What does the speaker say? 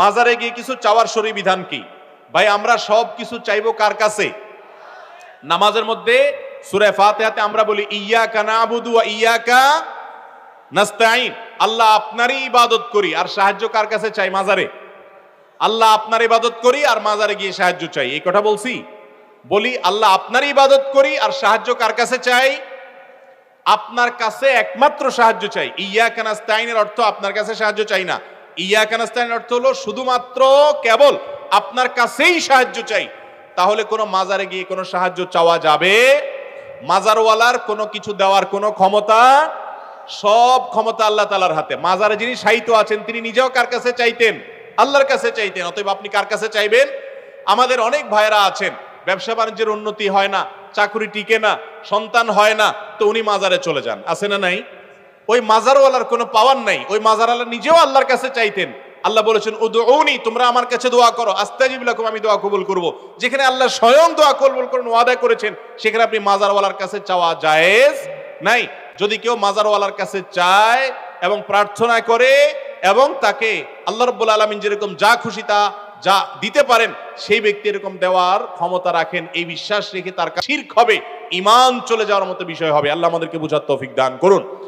মাজারে গিয়ে কিছু চাওয়ার শরী বিধান কি? ভাই, আমরা সব কিছু চাইব কার কাছে? নামাজের মধ্যে সুরে ফাতিহাতে আমরা বলি ইয়াকা নাবুদু ওয়া ইয়াকা নাস্তাইন আল্লাহ আপনারই ইবাদত করি, আর সাহায্য কার কাছে চাই মাজারে? আল্লাহ আপনার ইবাদত করি, আর মাজারে গিয়ে সাহায্য চাই। এই কথা বলছি। বলি, আল্লাহ আপনার ইবাদত করি, আর সাহায্য কার কাছে চাই? আপনার কাছে একমাত্র সাহায্য চাই। ইয়া কানাস্তাইনের অর্থ আপনার কাছে সাহায্য চাই না। ইয়া কানাস্তাইনের অর্থ হলো শুধুমাত্র কেবল আপনার কাছেই সাহায্য চাই। তাহলে কোনো মাজারে গিয়ে কোনো সাহায্য চাওয়া যাবে? মাজারওয়ালার কোনো কিছু দেওয়ার কোনো ক্ষমতা? সব ক্ষমতা আল্লাহ তালার হাতে। মাজারে যিনি সাহিত্য আছেন, তিনি নিজেও কার কাছে চাইতেন? আল্লাহর কাছে চাইতেন। অতএব আপনি কার কাছে চাইবেন? আমাদের অনেক ভাইরা আছেন, ব্যবসা বাণিজ্যের উন্নতি হয় না, চাকরি টিকে না, সন্তান হয় না, তো উনি মাজারে চলে যান। আছে না নাই? ওই মাজারওয়ালার কোনো পাওয়ার নাই। ওই মাজারওয়ালা নিজেও আল্লাহর কাছে চাইতেন। আল্লাহ বলেছেন, উদউনি, তোমরা আমার কাছে দোয়া করো। আস্তাজিব লাকুম, আমি দোয়া কবুল করব। যেখানে আল্লাহ স্বয়ং দোয়া কবুল করুন, ওয়াদা করেছেন, সেখানে আপনি মাজারওয়ালার কাছে চাওয়া জায়েজ নাই। যদি কেউ মাজারওয়ালার কাছে চায় এবং প্রার্থনা করে এবং তাকে আল্লাহ রব্বুল আলমিন যেরকম যা খুশি তা, যা দিতে পারেন, সেই ব্যক্তি এরকম দেওয়ার ক্ষমতা রাখেন। এই বিশ্বাস রেখে তার শির্ক হবে। ইমান চলে যাওয়ার মতো বিষয় হবে। আল্লাহ আমাদেরকে বুঝার তৌফিক দান করুন।